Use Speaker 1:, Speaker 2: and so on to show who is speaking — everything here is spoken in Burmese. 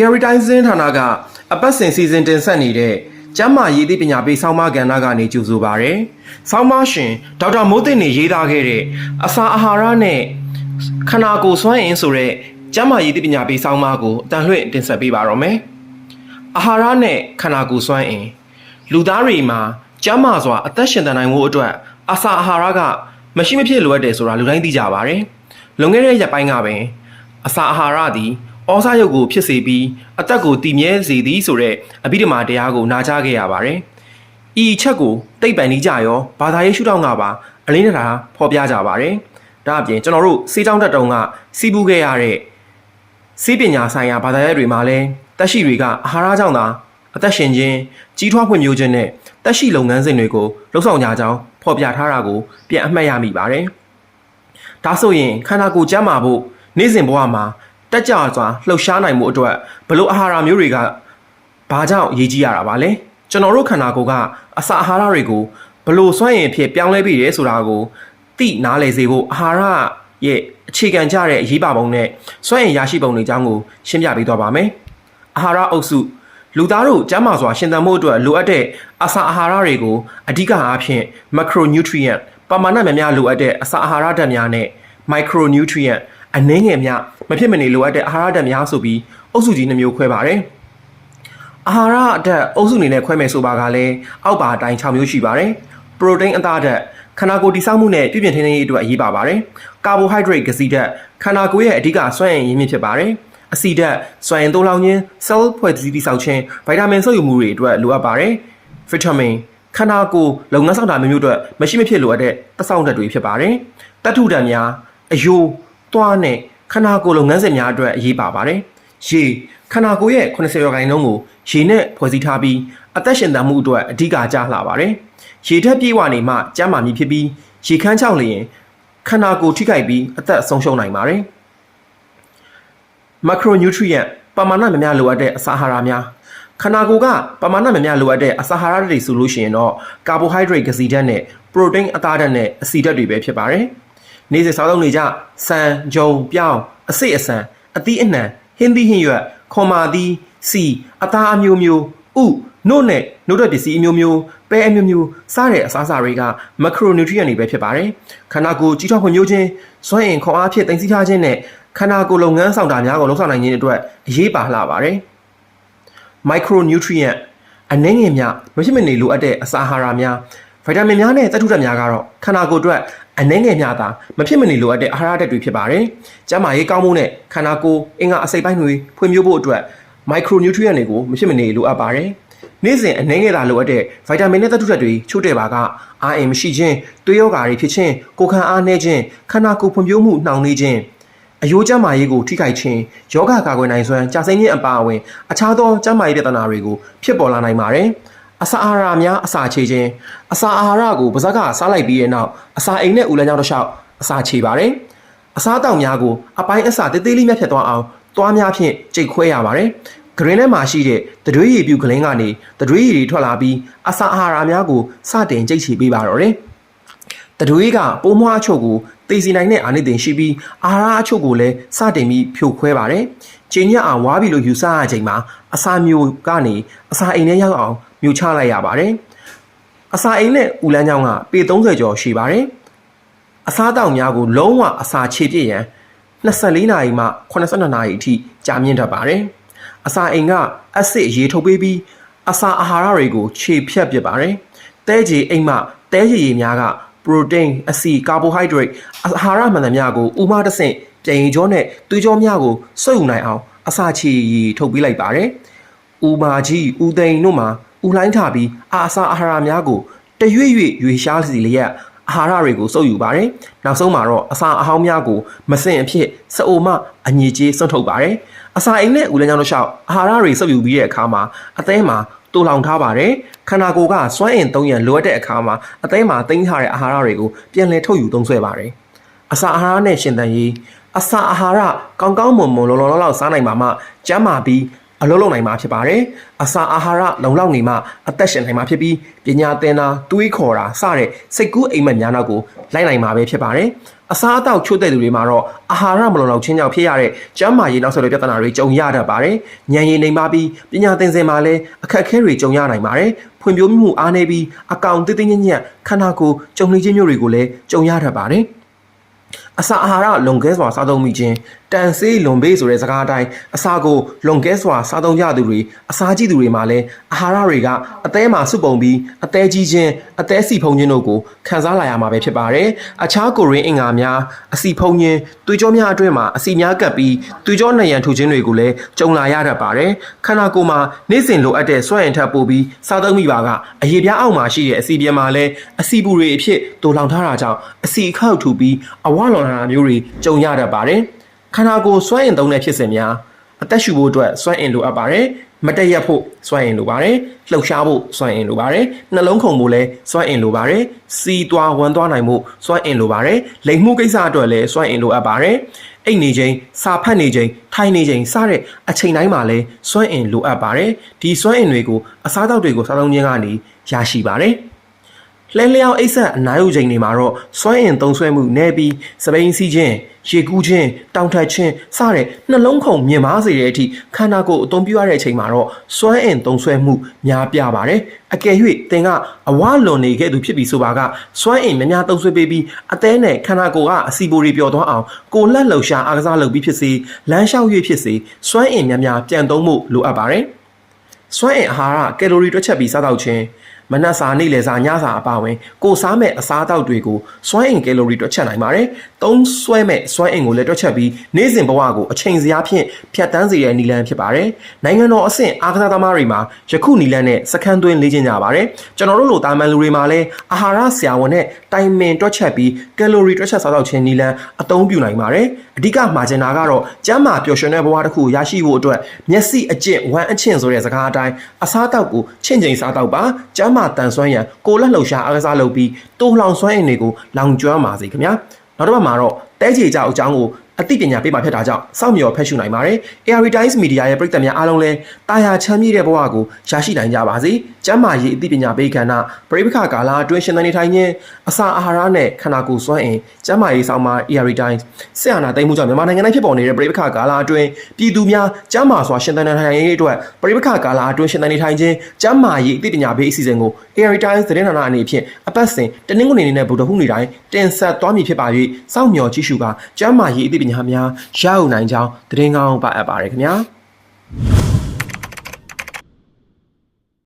Speaker 1: တရားရီတိုင်းစင်းဌာနကအပတ်စဉ်စီစဉ်တင်ဆက်နေတဲ့ကျမ်းမာရေးသိပညာပေးဆောင်းပါးကဏ္ဍကနေကြိုဆိုပါရယ်။ဆောင်းပါးရှင်ဒေါက်တာမိုးသိန်းနေရေးသားခဲ့တဲ့အစာအာဟာရနဲ့ခန္ဓာကိုယ်စွမ်းအင်ဆိုတဲ့ကျမ်းမာရေးသိပညာပေးဆောင်းပါးကိုအတန်လှည့်တင်ဆက်ပေးပါတော့မယ်။အာဟာရနဲ့ခန္ဓာကိုယ်စွမ်းအင်လူသားတွေမှာကျန်းမာစွာအသက်ရှင်သန်နိုင်မှုအတွက်အစာအာဟာရကမရှိမဖြစ်လိုအပ်တယ်ဆိုတာလူတိုင်းသိကြပါတယ်။လွန်ခဲ့တဲ့ရက်ပိုင်းကပင်အစာအာဟာရသည် ဩဇာရုပ်ကိုဖြစ်စေပြီးအသက်ကိုတည်မြဲစေသည်ဆိုတဲ့အဘိဓမ္မာတရားကိုနာကြားခဲ့ရပါတယ်။ဤအချက်ကိုသိပ္ပံဤကြရောဘာသာရေးရှုထောင့်ကပါအလင်းတရားဖော်ပြကြပါတယ်။ဒါအပြင်ကျွန်တော်တို့စေးကြောင်းတက်တုံကစီးပူးခဲ့ရတဲ့စေးပညာဆိုင်ရာဘာသာရပ်တွေမှာလည်းတက်ရှိတွေကအာဟာရကြောင့်သာအသက်ရှင်ခြင်းကြီးထွားဖွံ့ဖြိုးခြင်းနဲ့တက်ရှိလုပ်ငန်းစဉ်တွေကိုလှုပ်ဆောင်ကြကြောင်းဖော်ပြထားတာကိုပြန်အမှတ်ရမိပါတယ်။ဒါဆိုရင်ခန္ဓာကိုယ်ကျန်းမာဖို့နေ့စဉ်ဘဝမှာ တက်ကြွစွာလှုပ်ရှားနိုင်မှုအတွက်ဘလို့အာဟာရမျိုးတွေကဘာကြောင့်အရေးကြီးရတာပါလဲကျွန်တော်တို့ခန္ဓာကိုယ်ကအစာအာဟာရတွေကိုဘလို့စွန့်ရင်ဖြစ်ပြောင်းလဲပြီးရဲဆိုတာကိုသိနားလည်စေဖို့အာဟာရရဲ့အခြေခံကြတဲ့အရေးပါပုံနဲ့စွန့်ရင်ရရှိပုံတွေအကြောင်းကိုရှင်းပြပေးသွားပါမယ်အာဟာရအုပ်စုလူသားတို့ကျန်းမာစွာရှင်သန်မှုအတွက်လိုအပ်တဲ့အစာအာဟာရတွေကိုအဓိကအားဖြင့် macronutrient ပမာဏများများလိုအပ်တဲ့အစာအာဟာရဓာတ်များနဲ့ micronutrient အနှင်းငယ်များမဖြစ်မနေလိုအပ်တဲ့အာဟာရဓာတ်များဆိုပြီးအုပ်စုကြီးနှမျိုးခွဲပါတယ်။အာဟာရဓာတ်အုပ်စုအနေနဲ့ခွဲမယ်ဆိုပါကလည်းအောက်ပါအတိုင်း6မျိုးရှိပါတယ်။ပရိုတိန်းအသားဓာတ်ခန္ဓာကိုယ်တည်ဆောက်မှုနဲ့ပြုပြင်ထိန်းသိမ်းရေးအတွက်အရေးပါပါတယ်။ကာဘိုဟိုက်ဒရိတ်ကစီဓာတ်ခန္ဓာကိုယ်ရဲ့အဓိကစွမ်းအင်ရင်းမြစ်ဖြစ်ပါတယ်။အဆီဓာတ်စွမ်းအင်သိုးလောင်ခြင်း cell ဖွဲ့စည်းတည်ဆောက်ခြင်းဗိုက်တာမင်စုပ်ယူမှုတွေအတွက်လိုအပ်ပါတယ်။ vitamin ခန္ဓာကိုယ်လုပ်ငန်းဆောင်တာမျိုးမျိုးအတွက်မရှိမဖြစ်လိုအပ်တဲ့သက်ဆောင်ဓာတ်တွေဖြစ်ပါတယ်။တတ္ထုဓာတ်များအယိုး သွားနဲ့ခန္ဓာကိုယ်လုပ်ငန်းစဉ်များအတွက်အရေးပါပါတယ်။ရေခန္ဓာကိုယ်ရဲ့80ရာခိုင်နှုန်းကိုရေနဲ့ဖွဲ့စည်းထားပြီးအသက်ရှင်သန်မှုအတွက်အဓိကကြားလှပါတယ်။ရေထက်ပြေးဝနေမှကျန်းမာမည်ဖြစ်ပြီးရေခမ်းချောက်လျင်ခန္ဓာကိုယ်ထိခိုက်ပြီးအသက်ဆုံးရှုံးနိုင်ပါတယ်။ macronutrient ပမာဏများများလိုအပ်တဲ့အစာအာဟာရများခန္ဓာကိုယ်ကပမာဏများများလိုအပ်တဲ့အစာအာဟာရတွေဆိုလို့ရှိရင်တော့ကာဘိုဟိုက်ဒရိတ်ကစီဓာတ်နဲ့ပရိုတိန်းအသားဓာတ်နဲ့အဆီဓာတ်တွေပဲဖြစ်ပါတယ်။ နေ့စဉ်စားသုံးနေကြဆန်၊ဂျုံ၊ပြောင်းအစိတ်အဆန်အသီးအနှံဟင်းသီးဟင်းရွက်ခွန်မာသီးစီအသားအမျိုးမျိုးဥနှုတ်နဲ့နှုတ်တဲ့ပစ္စည်းအမျိုးမျိုးပဲအမျိုးမျိုးစားတဲ့အစားအစာတွေက macronutrient တွေပဲဖြစ်ပါတယ်ခန္ဓာကိုယ်ကြီးထွားဖွံ့ဖြိုးခြင်းစွမ်းအင်ခွန်အားဖြင့်တင်စီထားခြင်းနဲ့ခန္ဓာကိုယ်လုပ်ငန်းဆောင်တာများကိုလှုပ်ဆောင်နိုင်ခြင်းအတွက်အရေးပါလှပါတယ် micronutrient အနှင်းငယ်များမဖြစ်မနေလိုအပ်တဲ့အစာအာဟာရများဗိုက်တာမင်များနဲ့သတ္တုဓာတ်များကတော့ခန္ဓာကိုယ်အတွက် အနှဲငယ်များသာမဖြစ်မနေလိုအပ်တဲ့အာဟာရဓာတ်တွေဖြစ်ပါတယ်။ကျန်းမာရေးကောင်းမှုနဲ့ခန္ဓာကိုယ်အင်္ဂါအစိတ်ပိုင်းတွေဖွံ့ဖြိုးဖို့အတွက် micronutrient တွေကိုမဖြစ်မနေလိုအပ်ပါတယ်။နေ့စဉ်အနှဲငယ်သာလိုအပ်တဲ့ဗိုက်တာမင်နဲ့သတ္တုဓာတ်တွေချို့တဲ့ပါကအာအင်မရှိခြင်း၊သွေးရောဂါတွေဖြစ်ခြင်း၊ကိုယ်ခံအားနည်းခြင်း၊ခန္ဓာကိုယ်ဖွံ့ဖြိုးမှုနှောင့်နှေးခြင်းအယိုးကျန်းမာရေးကိုထိခိုက်ခြင်းယောဂကာကွယ်နိုင်စွမ်းကြာစိမ့်ခြင်းအပါအဝင်အခြားသောကျန်းမာရေးပြဿနာတွေကိုဖြစ်ပေါ်လာနိုင်ပါတယ်။ အစာအာဟာရများအစာချေခြင်းအစာအာဟာရကိုပါဇက်ကစားလိုက်ပြီးတဲ့နောက်အစာအိမ်နဲ့ဦးလမ်းကြောင်းတစ်လျှောက်အစာချေပါတယ်အစားတောက်များကိုအပိုင်းအစာတေးသေးလေးများဖြတ်သွားအောင်သွားများဖြင့်ကြိတ်ခွဲရပါတယ်ဂရင်းထဲမှာရှိတဲ့တတွေးရည်ပြူကလင်းကနေတတွေးရည်တွေထွက်လာပြီးအစာအာဟာရများကိုစတင်ကြိတ်ချေပေးပါတော့တယ်တတွေးကပိုးမွှားအချို့ကိုသိစီနိုင်တဲ့အာနိသင်ရှိပြီးအာဟာရအချို့ကိုလည်းစတင်ပြီးဖြိုခွဲပါတယ်။ ချိန်ညက်အောင်ဝါပြီလို့ယူဆရချိန်မှာအစာမျိုးကနေအစာအိမ်ထဲရောက်အောင်မြူချလိုက်ရပါတယ်။အစာအိမ်နဲ့ဦးလန်းချောင်းကပေ30ကျော်ရှိပါတယ်။အစားတောက်များကိုလုံးဝအစာခြေပြည့်ရန်24နာရီမှ82နာရီအထိကြာမြင့်တတ်ပါတယ်။အစာအိမ်ကအက်ဆစ်ရေထုတ်ပေးပြီးအစာအာဟာရတွေကိုခြေဖြတ်ပစ်ပါတယ်။တဲကြီးအိမ်မှတဲရည်ရည်များက protein အဆီ carbohydrate အာဟာရမှန်သမျှကိုဥမာတဆင့် ပြန်ရင်ကြောနဲ့သွေးကြောများကိုစုပ်ယူနိုင်အောင်အစာချေရည်ထုတ်ပေးလိုက်ပါတယ်။ဥမာကြီးဥသိန်တို့မှာဥလိုင်းထပြီးအာအစာအာဟာရများကိုတရွေ့ရွေ့ရွေရှားစီလျက်အာဟာရတွေကိုစုပ်ယူပါတယ်။နောက်ဆုံးမှာတော့အစာအဟောင်းများကိုမစင်အဖြစ်စအိုမအညစ်အကြေးစွန့်ထုတ်ပါတယ်။အစာအိမ်နဲ့ဦးလန်းကြောင်းတို့လျှောက်အာဟာရတွေစုပ်ယူပြီးတဲ့အခါမှာအသည်းမှာတူလောင်ထားပါတယ်ခန္ဓာကိုယ်ကစွမ်းအင်သုံးရန်လိုအပ်တဲ့အခါမှာအသည်းမှာတင်းထားတဲ့အာဟာရတွေကိုပြန်လည်ထုတ်ယူသုံးစွဲပါတယ်အစာအာဟာရနဲ့ရှင်သန်ရေး အစာအာဟာရကောင်းကောင်းမွန်မွန်လောလောလောလောက်စားနိုင်ပါမှကျန်းမာပြီးအလုံးလုံးနိုင်မှာဖြစ်ပါတယ်အစာအာဟာရလုံလောက်နေမှအသက်ရှင်နိုင်မှာဖြစ်ပြီးပညာသင်တာတွေးခေါ်တာစတဲ့စိတ်ကူးအိမ်မက်များနောက်ကိုလိုက်နိုင်မှာပဲဖြစ်ပါတယ်အစာအသောက်ချို့တဲ့သူတွေမှာတော့အာဟာရမလုံလောက်ခြင်းကြောင့်ဖြစ်ရတဲ့ကျန်းမာရေးနောက်ဆက်တွဲပြဿနာတွေကြုံရတတ်ပါတယ်ဉာဏ်ရည်နေပါပြီးပညာသင်စင်မှာလည်းအခက်အခဲတွေကြုံရနိုင်ပါတယ်ဖွံ့ဖြိုးမှုအားနည်းပြီးအကောင်တိတိညံ့ညံ့ခန္ဓာကိုယ်ကြုံနေခြင်းမျိုးတွေကိုလည်းကြုံရတတ်ပါတယ် အစာအာဟာရလွန်ကဲစွာစားသုံးမိခြင်း တန်ဆေးလွန်ပေးဆိုတဲ့စကားအတိုင်းအစာကိုလွန်ကဲစွာစားသုံးကြသူတွေအစာကြည့်သူတွေမှာလည်းအာဟာရတွေကအသေးမှာစုပုံပြီးအသေးကြီးခြင်းအသေးစီဖုံခြင်းတို့ကိုခံစားလာရမှာပဲဖြစ်ပါတယ်။အခြားကိုရင်းအင်္ဂါများအစီဖုံခြင်းသွေးကြောများအတွင်းမှာအစီများကပ်ပြီးသွေးကြောနှံရံထူခြင်းတွေကိုလည်းကြုံလာရတတ်ပါတယ်။ခန္ဓာကိုယ်မှာနေ့စဉ်လိုအပ်တဲ့စွမ်းအင်ထပ်ပို့ပြီးစားသုံးမိပါကအရေပြားအောက်မှာရှိတဲ့အစီပြင်းမှာလည်းအစီပူတွေအဖြစ်တူလောင်ထားတာကြောင့်အစီအခောက်ထူပြီးအဝလွန်လာတာမျိုးတွေကြုံရတတ်ပါတယ်။ ခန္ဓာကိုယ်စွမ်းအင်သုံးတဲ့ဖြစ်စဉ်များအသက်ရှူဖို့အတွက်စွမ်းအင်လိုအပ်ပါတယ်။မတက်ရက်ဖို့စွမ်းအင်လိုပါတယ်။လှုပ်ရှားဖို့စွမ်းအင်လိုပါတယ်။နှလုံးခုန်ဖို့လည်းစွမ်းအင်လိုပါတယ်။စီးသွားဝမ်းသွားနိုင်ဖို့စွမ်းအင်လိုပါတယ်။လိမ်မှုကိစ္စအတွက်လည်းစွမ်းအင်လိုအပ်ပါတယ်။အိတ်နေချိန်စာဖတ်နေချိန်ထိုင်နေချိန်စတဲ့အချိန်တိုင်းမှာလည်းစွမ်းအင်လိုအပ်ပါတယ်။ဒီစွမ်းအင်တွေကိုအစားအသောက်တွေကိုစားသုံးခြင်းကနေရရှိပါတယ်။ လှဲလျောင်းအိတ်ဆက်အနားယူချိန်တွေမှာတော့စွမ်းအင်သုံးဆွဲမှုနည်းပြီးစပိန်စီးခြင်းရေကူးခြင်းတောင်ထက်ခြင်းစတဲ့နှလုံးခုန်မြင်မာစေတဲ့အထိခန္ဓာကိုယ်အသုံးပြုရတဲ့အချိန်မှာတော့စွမ်းအင်သုံးဆွဲမှုများပြားပါတယ်အကယ်၍သင်ကအဝလွန်နေခဲ့သူဖြစ်ပြီးဆိုပါကစွမ်းအင်များများသုံးဆွဲပေးပြီးအသေးနဲ့ခန္ဓာကိုယ်ကအစီပိုတွေပျော်သွားအောင်ကိုယ်လက်လှုပ်ရှားအားကစားလုပ်ပြီးဖြစ်စေလမ်းလျှောက်၍ဖြစ်စေစွမ်းအင်များများပြန်သုံးမှုလိုအပ်ပါတယ်စွမ်းအင်အာဟာရကယ်လိုရီတွက်ချက်ပြီးစားတော့ခြင်း မနက်စာနေ့လယ်စာညစာအပါအဝင်ကိုစားမဲ့အစားအသောက်တွေကိုစွမ်းအင်ကယ်လိုရီတွက်ချက်နိုင်ပါတယ်။သုံးဆွဲမဲ့စွမ်းအင်ကိုလည်းတွက်ချက်ပြီးနေ့စဉ်ဘဝကိုအချိန်စရာဖြင့်ဖြတ်တန်းစေတဲ့နည်းလမ်းဖြစ်ပါတယ်။နိုင်ငံတော်အဆင့်အားကစားသမားတွေမှာယခုနည်းလမ်းနဲ့စခန်းသွင်းလေ့ကျင့်ကြပါတယ်။ကျွန်တော်တို့လိုတာမန်လူတွေမှာလည်းအာဟာရဆရာဝန်နဲ့တိုင်ပင်တွက်ချက်ပြီးကယ်လိုရီတွက်ချက်စားတော့ခြင်းနည်းလမ်းအသုံးပြုနိုင်ပါတယ်။ အဓိကမှာချင်တာကတော့ကျန်းမာပျော်ရွှင်တဲ့ဘဝတစ်ခုရရှိဖို့အတွက်မျက်စိအကျင့်ဝမ်းအချင်းဆိုတဲ့စကားအတိုင်းအစားအသောက်ကိုချင့်ချိန်စားတော့ပါကျန်းမာတန်ဆွမ်းရန်ကိုယ်လက်လှုပ်ရှားအားကစားလုပ်ပြီးတိုးလောင်စွမ်းအင်တွေကိုလောင်ကျွမ်းပါစေခင်ဗျာနောက်တစ်ပတ်မှာတော့တဲချေကြောက်အကြောင်းကို အသိပညာပေးမှာဖြစ်တာကြောင့်စောင့်မျှော်ဖက်ရှုနိုင်ပါတယ် AR Times Media ရဲ့ပရိသတ်များအားလုံးလည်းတာယာချမ်းမြေ့တဲ့ဘဝကိုရရှိနိုင်ကြပါစေကျမ်းမာရေးအသိပညာပေးကဏ္ဍပရိပခကာလအတွင်းရှင်သန်နေထိုင်ခြင်းအစာအာဟာရနဲ့ခန္ဓာကိုယ်စွမ်းအင်ကျမ်းမာရေးဆောင်မှာ AR Times ဆရာနာသိမ်းမှုကြောင့်မြန်မာနိုင်ငံတိုင်းဖြစ်ပေါ်နေတဲ့ပရိပခကာလအတွင်းပြည်သူများကျမ်းမာစွာရှင်သန်နေထိုင်ရေးအတွက်ပရိပခကာလအတွင်းရှင်သန်နေထိုင်ခြင်းကျမ်းမာရေးအသိပညာပေးအစီအစဉ်ကို AR Times သတင်းဌာနအနေဖြင့်အပတ်စဉ်တနင်္ဂနွေနေ့နဲ့ဗုဒ္ဓဟူးနေ့တိုင်းတင်ဆက်သွားမည်ဖြစ်ပါ၍စောင့်မျှော်ကြည့်ရှုကကျမ်းမာရေးအသိပညာများရယူနိုင်ကြောင်းသတင်းကောင်းပါအပ်ပါရခင်ဗျာ